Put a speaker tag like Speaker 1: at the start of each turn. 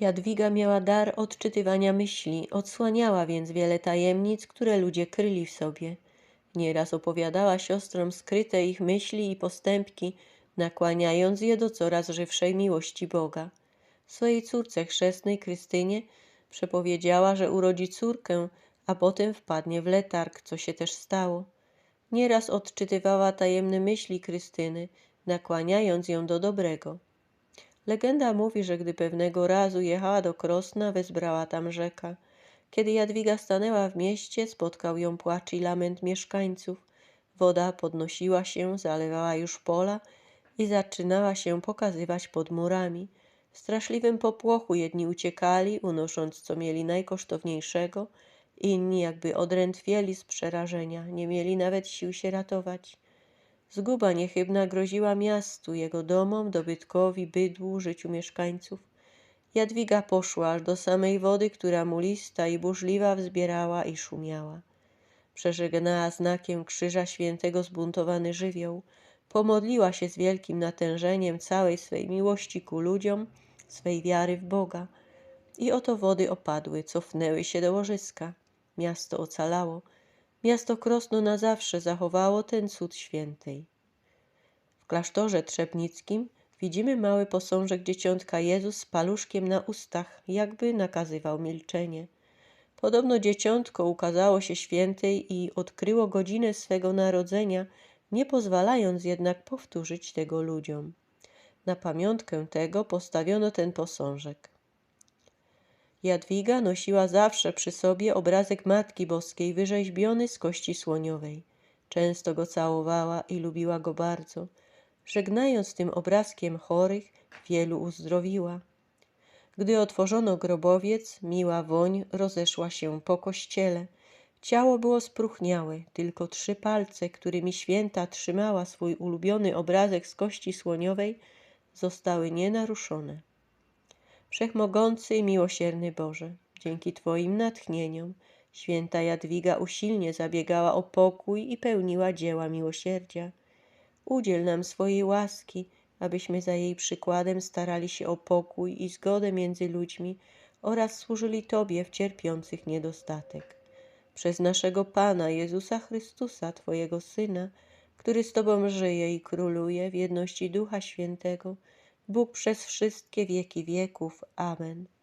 Speaker 1: Jadwiga miała dar odczytywania myśli, odsłaniała więc wiele tajemnic, które ludzie kryli w sobie. Nieraz opowiadała siostrom skryte ich myśli i postępki, nakłaniając je do coraz żywszej miłości Boga. Swojej córce chrzestnej Krystynie przepowiedziała, że urodzi córkę, a potem wpadnie w letarg, co się też stało. Nieraz odczytywała tajemne myśli Krystyny, nakłaniając ją do dobrego. Legenda mówi, że gdy pewnego razu jechała do Krosna, wezbrała tam rzeka. Kiedy Jadwiga stanęła w mieście, spotkał ją płacz i lament mieszkańców. Woda podnosiła się, zalewała już pola i zaczynała się pokazywać pod murami. W straszliwym popłochu jedni uciekali, unosząc co mieli najkosztowniejszego, inni jakby odrętwieli z przerażenia, nie mieli nawet sił się ratować. Zguba niechybna groziła miastu, jego domom, dobytkowi, bydłu, życiu mieszkańców. Jadwiga poszła aż do samej wody, która mulista i burzliwa wzbierała i szumiała. Przeżegnała znakiem krzyża świętego zbuntowany żywioł, pomodliła się z wielkim natężeniem całej swej miłości ku ludziom, swej wiary w Boga. I oto wody opadły, cofnęły się do łożyska. Miasto ocalało. Miasto Krosno na zawsze zachowało ten cud świętej. W klasztorze trzebnickim widzimy mały posążek dzieciątka Jezus z paluszkiem na ustach, jakby nakazywał milczenie. Podobno dzieciątko ukazało się świętej i odkryło godzinę swego narodzenia, nie pozwalając jednak powtórzyć tego ludziom. Na pamiątkę tego postawiono ten posążek. Jadwiga nosiła zawsze przy sobie obrazek Matki Boskiej wyrzeźbiony z kości słoniowej. Często go całowała i lubiła go bardzo. Żegnając tym obrazkiem chorych, wielu uzdrowiła. Gdy otworzono grobowiec, miła woń rozeszła się po kościele. Ciało było spróchniałe, tylko trzy palce, którymi święta trzymała swój ulubiony obrazek z kości słoniowej, zostały nienaruszone. Wszechmogący i miłosierny Boże, dzięki Twoim natchnieniom święta Jadwiga usilnie zabiegała o pokój i pełniła dzieła miłosierdzia. Udziel nam swojej łaski, abyśmy za jej przykładem starali się o pokój i zgodę między ludźmi oraz służyli Tobie w cierpiących niedostatek. Przez naszego Pana Jezusa Chrystusa, Twojego Syna, który z Tobą żyje i króluje w jedności Ducha Świętego, Bóg przez wszystkie wieki wieków. Amen.